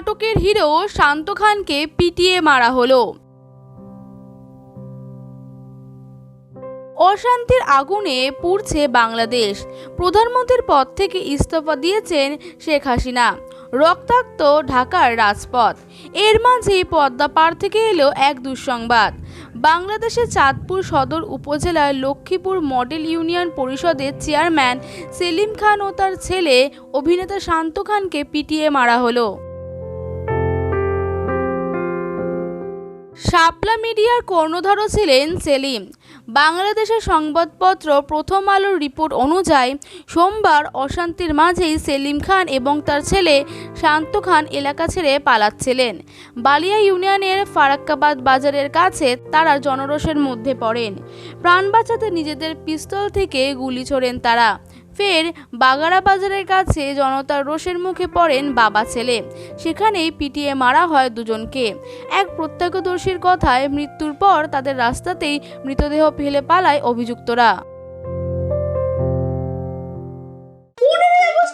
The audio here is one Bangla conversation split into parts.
নাটকের হিরো শান্ত খানকে পিটিয়ে মারা হলো। অশান্তির আগুনে পুড়ছে বাংলাদেশ। প্রধানমন্ত্রীর পদ থেকে ইস্তফা দিয়েছেন শেখ হাসিনা। রক্তাক্ত ঢাকার রাজপথ। এর মাঝেই পদ্মা পার থেকে এলো এক দুঃসংবাদ। বাংলাদেশের চাঁদপুর সদর উপজেলার লক্ষ্মীপুর মডেল ইউনিয়ন পরিষদের চেয়ারম্যান সেলিম খান ও তার ছেলে অভিনেতা শান্ত খানকে পিটিয়ে মারা হলো। শাপলা মিডিয়ার কর্ণধারও ছিলেন সেলিম। বাংলাদেশের সংবাদপত্র প্রথম আলোর রিপোর্ট অনুযায়ী সোমবার অশান্তির মাঝেই সেলিম খান এবং তার ছেলে শান্ত খান এলাকা ছেড়ে পালাচ্ছিলেন। বালিয়া ইউনিয়নের ফারাক্কাবাদ বাজারের কাছে তারা জনরোষের মধ্যে পড়েন। প্রাণ বাঁচাতে নিজেদের পিস্তল থেকে গুলি ছোড়েন তারা। ফের বাগারা বাজারের কাছে জনতার রোষের মুখে পড়েন বাবা ছেলে। সেখানেই পিটিয়ে মারা হয় দুজনকে। এক প্রত্যক্ষদর্শীর কথায় মৃত্যুর পর তাদের রাস্তাতেই মৃতদেহ ফেলে পালায় অভিযুক্তরা।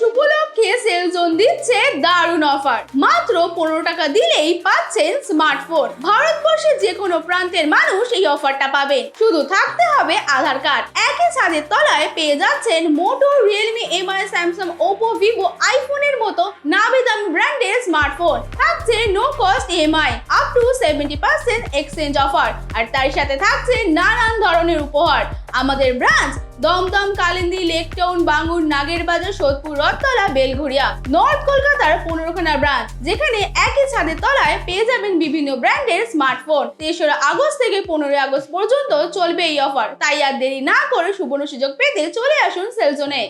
উপলক্ষে দিচ্ছে দারুণ অফার। মাত্র পনেরো টাকা দিলেই পাচ্ছেন স্মার্টফোন ভারতবর্ষের যে কোনো প্রান্তের মানুষ এই অফারটা পাবে। শুধু থাকতে হবে আধার কার্ড। একই ছাদের তলায় পেয়ে যাচ্ছেন Moto Realme MI Samsung Oppo Vivo আইফোনের মতো নামি দামি ব্র্যান্ডের স্মার্টফোন থাকছে no cost EMI up to seventy percent exchange offer আর তার সাথে থাকছে নানান ধরনের উপহার। আমাদের ব্রাঞ্চ, দমদম, কালিন্দী, লেকটাউন, বাঙ্গুর, নাগেরবাজার, সোদপুর, রথতলা বেলঘুরিয়া নর্থ কলকাতার পনেরোখানা ব্রাঞ্চ, যেখানে একই ছাদের তলায় পেয়ে যাবেন বিভিন্ন ব্র্যান্ডের স্মার্টফোন তেসরা আগস্ট থেকে পনেরোই আগস্ট পর্যন্ত চলবে এই অফার তাই আর দেরি না করে সুবর্ণ সুযোগ পেতে চলে আসুন সেলজোনে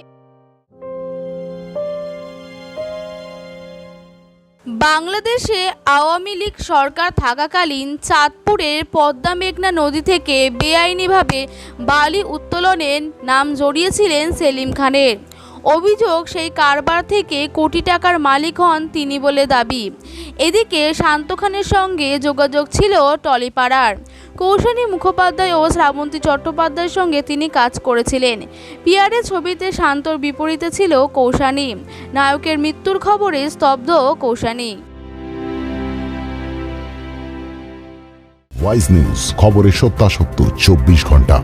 বাংলাদেশে আওয়ামী লীগ সরকার থাকাকালীন চাঁদপুরের পদ্মা মেঘনা নদী থেকে বেআইনিভাবে বালি উত্তোলনের নাম জড়িয়েছিলেন সেলিম খানের। অভিযোগ, সেই কারবার থেকে কোটি টাকার মালিক হন তিনি বলে দাবি। এদিকে শান্ত খানের সঙ্গে যোগাযোগ ছিল টলিপাড়ার। কৌশানী মুখোপাধ্যায় ও শ্রাবন্তী চট্টোপাধ্যায়ের সঙ্গে তিনি কাজ করেছিলেন। পিয়ারে ছবিতে শান্তর বিপরীতে ছিল কৌশানী। নায়কের মৃত্যুর খবরে স্তব্ধ কৌশানী। ওয়াইজ নিউজ, খবরের সত্যাসত্য, চব্বিশ ঘণ্টা।